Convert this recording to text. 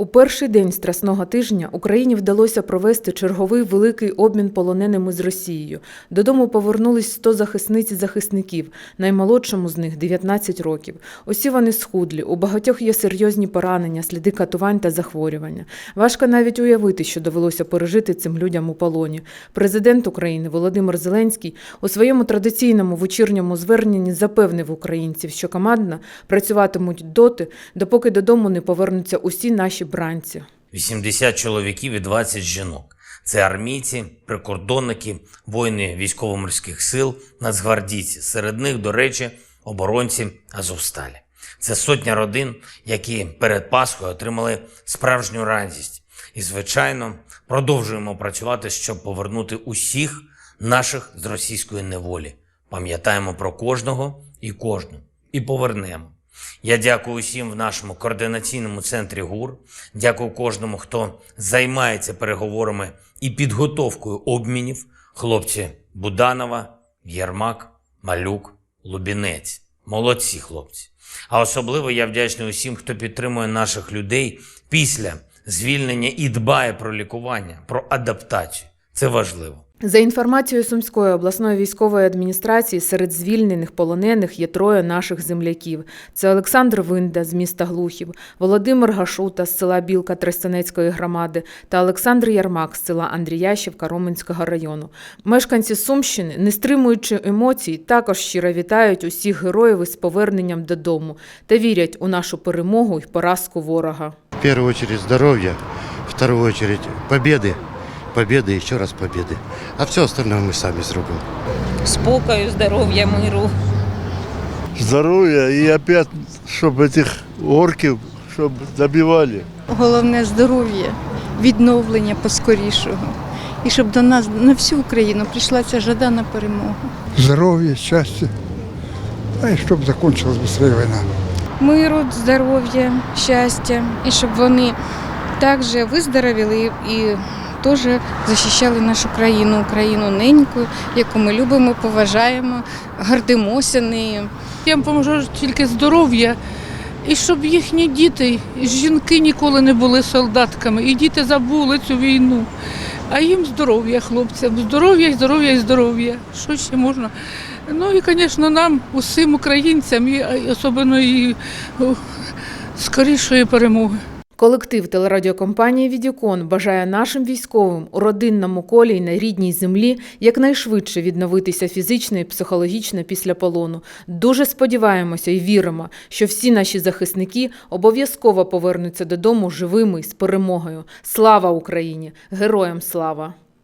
У перший день страсного тижня Україні вдалося провести черговий великий обмін полоненими з Росією. Додому повернулись 100 захисниць і захисників, наймолодшому з них 19 років. Усі вони схудлі, у багатьох є серйозні поранення, сліди катувань та захворювання. Важко навіть уявити, що довелося пережити цим людям у полоні. Президент України Володимир Зеленський у своєму традиційному вечірньому зверненні запевнив українців, що командно працюватимуть доти, допоки додому не повернуться усі наші бранці. 80 чоловіків і 20 жінок. Це армійці, прикордонники, воїни військово-морських сил, нацгвардійці. Серед них, до речі, оборонці Азовсталі. Це сотня родин, які перед Пасхою отримали справжню радість. І, звичайно, продовжуємо працювати, щоб повернути усіх наших з російської неволі. Пам'ятаємо про кожного і кожну. І повернемо. Я дякую усім в нашому координаційному центрі ГУР. Дякую кожному, хто займається переговорами і підготовкою обмінів. Хлопці Буданова, Єрмак, Малюк, Лубінець. Молодці хлопці. А особливо я вдячний усім, хто підтримує наших людей після звільнення і дбає про лікування, про адаптацію. Це важливо. За інформацією Сумської обласної військової адміністрації, серед звільнених полонених є троє наших земляків. Це Олександр Винда з міста Глухів, Володимир Гашута з села Білка Тростянецької громади та Олександр Ярмак з села Андріящівка Роменського району. Мешканці Сумщини, не стримуючи емоцій, також щиро вітають усіх героїв із поверненням додому та вірять у нашу перемогу і поразку ворога. В первую очередь здоровья, в вторую очередь победы, победы, еще раз победы. А все остальное мы сами сделаем. спокою, здоров'я, миру. здоровья и опять, чтобы этих орків, щоб добивали. Головне здоров'я, відновлення поскорішого. І щоб до нас на всю Україну прийшла ця жадана перемога. здоровья, счастья. А и чтобы закончилась быстрее война. миру, здоров'я, щастя, і щоб вони також виздоровіли і теж захищали нашу країну, Україну неньку, яку ми любимо, поважаємо, гордимося нею. Я їм поможу тільки здоров'я, і щоб їхні діти, жінки ніколи не були солдатками, і діти забули цю війну. А їм здоров'я, хлопцям, здоров'я, здоров'я і здоров'я. Що ще можна? Ну і, звісно, нам, усім українцям, і особливо і скорішої перемоги. Колектив телерадіокомпанії Відікон бажає нашим військовим у родинному колі й на рідній землі якнайшвидше відновитися фізично і психологічно після полону. Дуже сподіваємося і віримо, що всі наші захисники обов'язково повернуться додому живими і з перемогою. Слава Україні! Героям слава!